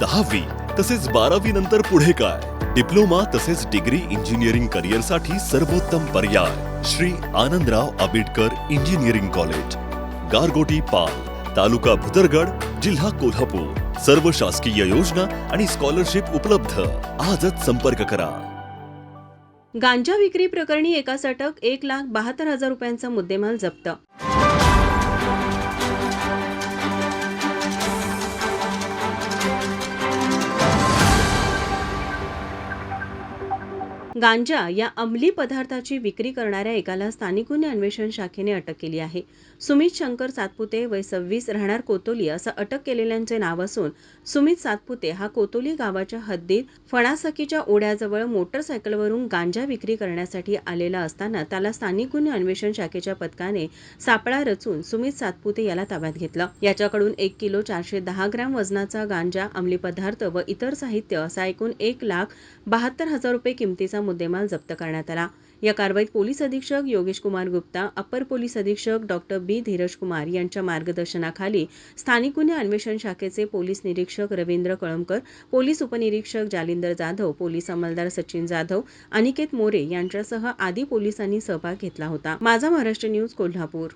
दहावी तसेच बारावी नंतर पुढे काय? डिप्लोमा तसेच डिग्री इंजिनिअरिंग करिअरसाठी सर्वोत्तम पर्याय श्री आनंदराव आंबेडकर इंजिनिअरिंग कॉलेज गारगोटी पाल तालुका भुदरगड जिल्हा कोल्हापूर. सर्व शासकीय योजना आणि स्कॉलरशिप उपलब्ध. आजच संपर्क करा. गांजा विक्री प्रकरणी एकास अटक एक लाख बहात्तर हजार रुपयांचा मुद्देमाल जप्त गांजा या अंमली पदार्थाची विक्री करणाऱ्या एकाला स्थानिक गुन्हे अन्वेषण शाखेने अटक केली आहे. सुमित शंकर सातपुते वय सव्वीस राहणार कोतोली असं अटक केलेल्यांचे नाव असून सुमित सातपुते हा कोतोली गावाच्या हद्दीत फणासकीच्या ओढ्याजवळ मोटरसायकलवरून गांजा विक्री करण्यासाठी आलेला असताना त्याला स्थानिक गुन्हे अन्वेषण शाखेच्या पथकाने सापळा रचून सुमित सातपुते याला ताब्यात घेतलं. याच्याकडून एक किलो चारशे दहा ग्रॅम वजनाचा गांजा अंमली पदार्थ व इतर साहित्य असा एकूण एक लाख बहात्तर हजार रुपये किमतीचा मुद्देमाल जप्त करण्यात आला. या कारवाईत पोलीस अधीक्षक योगेश कुमार गुप्ता अपर पोलीस अधीक्षक डॉक्टर बी धीरज कुमार यांच्या मार्गदर्शनाखाली स्थानिक गुन्हे अन्वेषण शाखेचे पोलीस निरीक्षक रवींद्र कळमकर पोलीस उपनिरीक्षक जालिंदर जाधव पोलीस अंमलदार सचिन जाधव अनिकेत मोरे यांच्यासह आदी पोलिसांनी सहभाग घेतला होता. माझा महाराष्ट्र न्यूज कोल्हापूर.